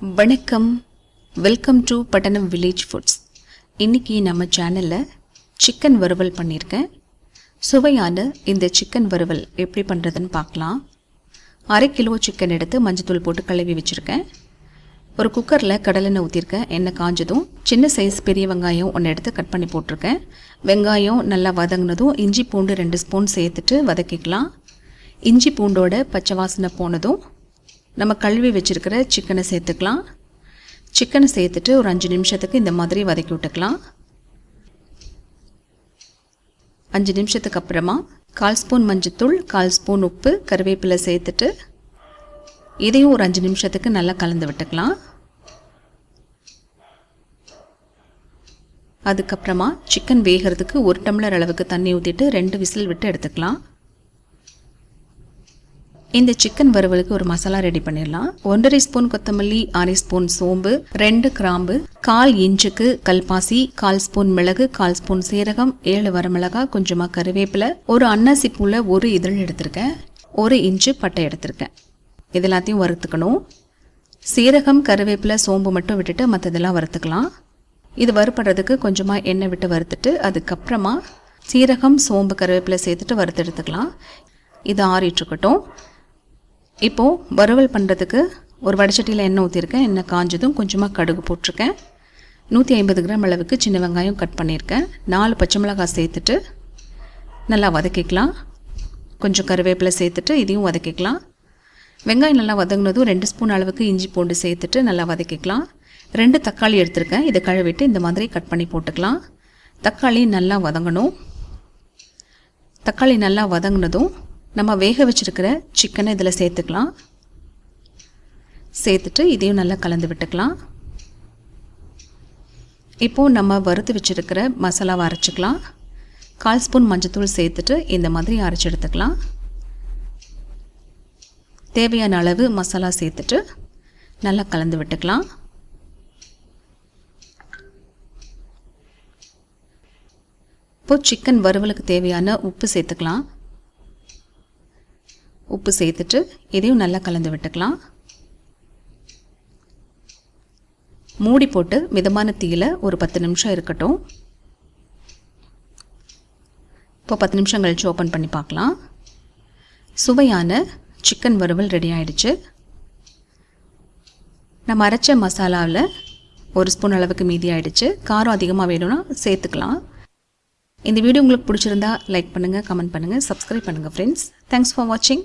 வணக்கம். Welcome to Pattanam village foods இன்றைக்கி நம்ம சேனலில் சிக்கன் வறுவல் பண்ணியிருக்கேன் சுவையான இந்த சிக்கன் வறுவல் எப்படி பண்ணுறதுன்னு பார்க்கலாம். அரை கிலோ சிக்கன் எடுத்து மஞ்சத்தூள் போட்டு கழுவி வச்சுருக்கேன். ஒரு குக்கரில் கடலெண்ணெய் ஊற்றிருக்கேன் எண்ணெய் காஞ்சதும் சின்ன சைஸ் பெரிய வெங்காயம் ஒன்று எடுத்து கட் பண்ணி போட்டிருக்கேன். வெங்காயம் நல்லா வதங்கினதும் இஞ்சி பூண்டு ரெண்டு ஸ்பூன் சேர்த்துட்டு வதக்கிக்கலாம். இஞ்சி பூண்டோட பச்சை வாசனை போனதும் நம்ம கழுவி வச்சுருக்கிற சிக்கனை சேர்த்துக்கலாம். சிக்கனை சேர்த்துட்டு ஒரு அஞ்சு நிமிஷத்துக்கு இந்த மாதிரி வதக்கி விட்டுக்கலாம். அஞ்சு நிமிஷத்துக்கு அப்புறமா கால் ஸ்பூன் மஞ்சத்தூள் கால் ஸ்பூன் உப்பு கருவேப்பிலை சேர்த்துட்டு இதையும் ஒரு அஞ்சு நிமிஷத்துக்கு நல்லா கலந்து விட்டுக்கலாம். அதுக்கப்புறமா சிக்கன் வேகிறதுக்கு ஒரு டம்ளர் அளவுக்கு தண்ணி ஊற்றிட்டு ரெண்டு விசில் விட்டு எடுத்துக்கலாம். இந்த சிக்கன் வறுவலுக்கு ஒரு மசாலா ரெடி பண்ணிடலாம். ஒன்றரை ஸ்பூன் கொத்தமல்லி அரை ஸ்பூன் சோம்பு ரெண்டு கிராம்பு கால் இஞ்சுக்கு கல்பாசி கால் ஸ்பூன் மிளகு கால் ஸ்பூன் சீரகம் ஏழு வரமிளகா கொஞ்சமாக கருவேப்பிலை ஒரு அன்னாசி பூவில் ஒரு இதழ் எடுத்திருக்கேன். ஒரு இன்ச்சு பட்டை எடுத்திருக்கேன். இது எல்லாத்தையும் வறுத்துக்கணும். சீரகம் கருவேப்பிலை சோம்பு மட்டும் விட்டுட்டு மற்றதெல்லாம் வறுத்துக்கலாம். இது வறுப்படுறதுக்கு கொஞ்சமாக எண்ணெய் விட்டு வறுத்துட்டு அதுக்கப்புறமா சீரகம் சோம்பு கருவேப்பிலை சேர்த்துட்டு வறுத்து எடுத்துக்கலாம். இது ஆறிட்டுருக்கட்டும் இப்போது வறுவல் பண்ணுறதுக்கு ஒரு வடச்சட்டியில் எண்ணெய் ஊற்றிருக்கேன் எண்ணெய் காஞ்சதும் கொஞ்சமாக கடுகு போட்டிருக்கேன். நூற்றி ஐம்பது கிராம் அளவுக்கு சின்ன வெங்காயம் கட் பண்ணியிருக்கேன் நாலு பச்சை மிளகாய் சேர்த்துட்டு நல்லா வதக்கிக்கலாம். கொஞ்சம் கருவேப்பிலை சேர்த்துட்டு இதையும் வதக்கிக்கலாம். வெங்காயம் நல்லா வதங்கினதும் ரெண்டு ஸ்பூன் அளவுக்கு இஞ்சி பூண்டு சேர்த்துட்டு நல்லா வதக்கிக்கலாம். ரெண்டு தக்காளி எடுத்திருக்கேன். இதை கழுவிட்டு இந்த மாதிரி கட் பண்ணி போட்டுக்கலாம். தக்காளி நல்லா வதங்கணும். தக்காளி நல்லா வதங்கினதும் நம்ம வேக வச்சுருக்கிற சிக்கனை இதில் சேர்த்துக்கலாம். சேர்த்துட்டு இதையும் நல்லா கலந்து விட்டுக்கலாம். இப்போது நம்ம வறுத்து வச்சுருக்கிற மசாலாவை அரைச்சிக்கலாம். கால் ஸ்பூன் மஞ்சத்தூள் சேர்த்துட்டு இந்த மாதிரி அரைச்சி எடுத்துக்கலாம். தேவையான அளவு மசாலா சேர்த்துட்டு நல்லா கலந்து விட்டுக்கலாம். இப்போது சிக்கன் வறுவலுக்கு தேவையான உப்பு சேர்த்துக்கலாம். உப்பு சேர்த்துட்டு இதையும் நல்லா கலந்து விட்டுக்கலாம். மூடி போட்டு மிதமான தீயில் ஒரு பத்து நிமிஷம் இருக்கட்டும். இப்போ பத்து நிமிஷம் கழித்து ஓப்பன் பண்ணி பார்க்கலாம். சுவையான சிக்கன் வறுவல் ரெடி ஆயிடுச்சு. நம்ம அரைச்ச மசாலாவில் ஒரு ஸ்பூன் அளவுக்கு மீதி ஆகிடுச்சு காரம் அதிகமாக வேணும்னா சேர்த்துக்கலாம். இந்த வீடியோ உங்களுக்கு பிடிச்சிருந்தா லைக் பண்ணுங்கள் கமெண்ட் பண்ணுங்கள் சப்ஸ்கிரைப் பண்ணுங்கள் ஃப்ரெண்ட்ஸ் தேங்க்ஸ் ஃபார் வாட்சிங்